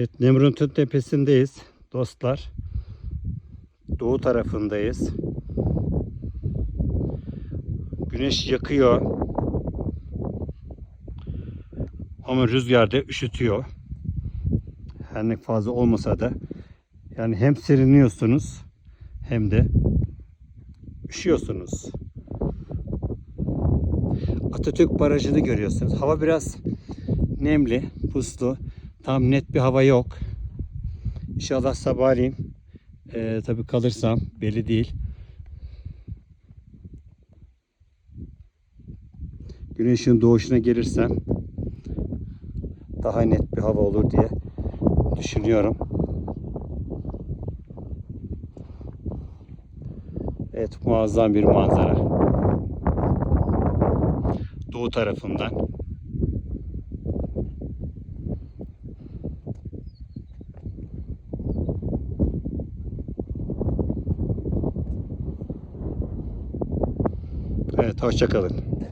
Evet, Nemrut'un tepesindeyiz dostlar. Doğu tarafındayız. Güneş yakıyor. Ama rüzgar da üşütüyor. Her ne fazla olmasa da yani hem serinliyorsunuz hem de üşüyorsunuz. Atatürk Barajı'nı görüyorsunuz. Hava biraz nemli, puslu. Tam net bir hava yok. İnşallah sabahleyin eee tabii kalırsam belli değil. Güneşin doğuşuna gelirsem daha net bir hava olur diye düşünüyorum. Evet muazzam bir manzara. Doğu tarafından. Evet hoşçakalın.